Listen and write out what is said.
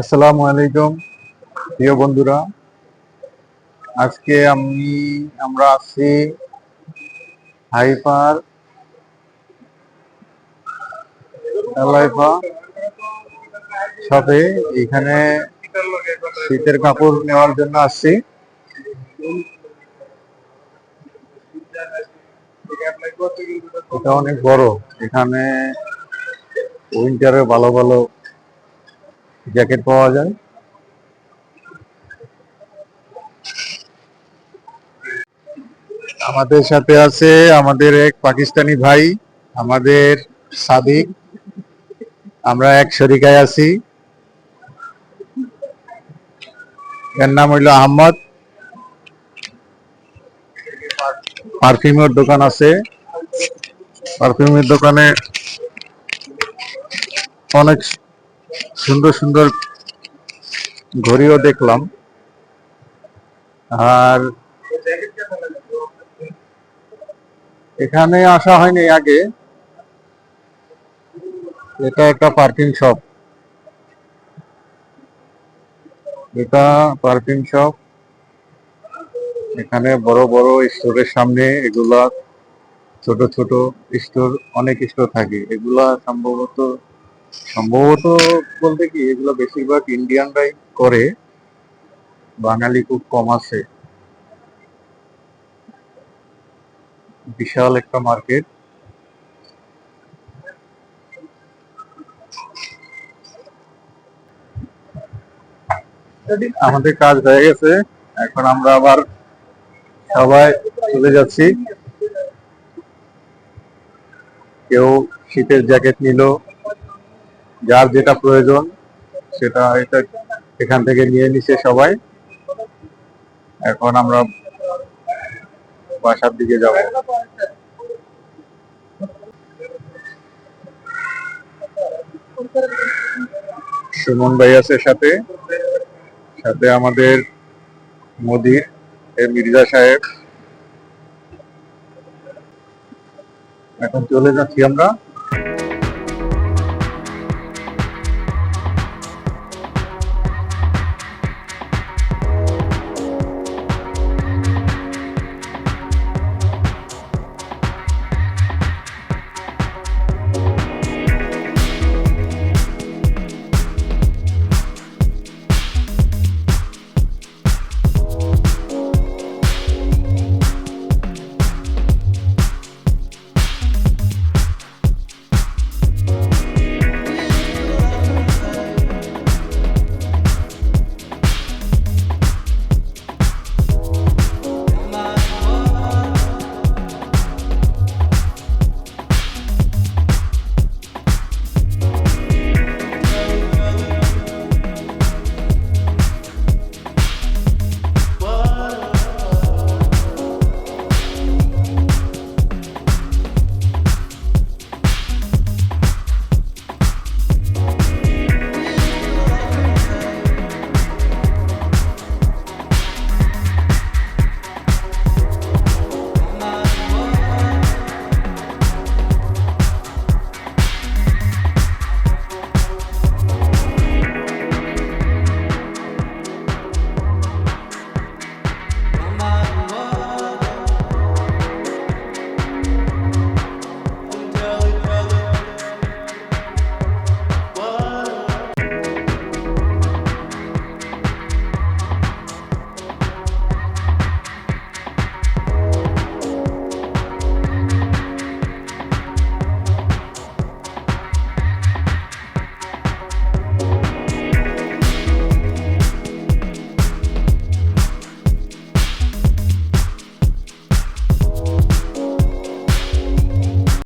আসসালামু আলাইকুম, প্রিয় বন্ধুরা। আজকে আমি, আমরা আছি হাইপার শপে। এখানে শীতের কাপড় নেওয়ার জন্য আসছি। এটা অনেক বড়। এখানে উইন্টারে ভালো ভালো জ্যাকেট পাওয়া যায়। আমাদের সাথে আছে আমাদের এক পাকিস্তানি ভাই, আমাদের সাদিক। আমরা এক শরিকায় আছি। এর নাম হইল আহমদ। পারফিউমের দোকান আছে। পারফিউমের দোকানে অনেক সুন্দর সুন্দর ঘড়িও দেখলাম। আর এখানে আসা হয়নি আগে। এটা একটা পার্কিং শপ এটা পার্কিং শপ এখানে বড় বড় স্টোরের সামনে এগুলা, ছোট ছোট স্টোর অনেক স্টোর থাকে। এগুলা সম্ভবত সম্ভবত বলতে কি, এগুলো বেশিরভাগ ইন্ডিয়ানরাই করে, বাঙালি খুব কম আছে। বিশাল একটা মার্কেট। আমাদের কাজ হয়ে গেছে, এখন আমরা আবার সবাই চলে যাচ্ছি। কেউ শীতের জ্যাকেট নিল যার যেটা প্রয়োজন, সেটা এটা এখান থেকে নিয়ে নিছে সবাই। এখন আমরা বাসার দিকে যাব। সুমন ভাই আছে সাথে। সাথে আমাদের মোদির মির্জা সাহেব। এখন চলে যাচ্ছি আমরা।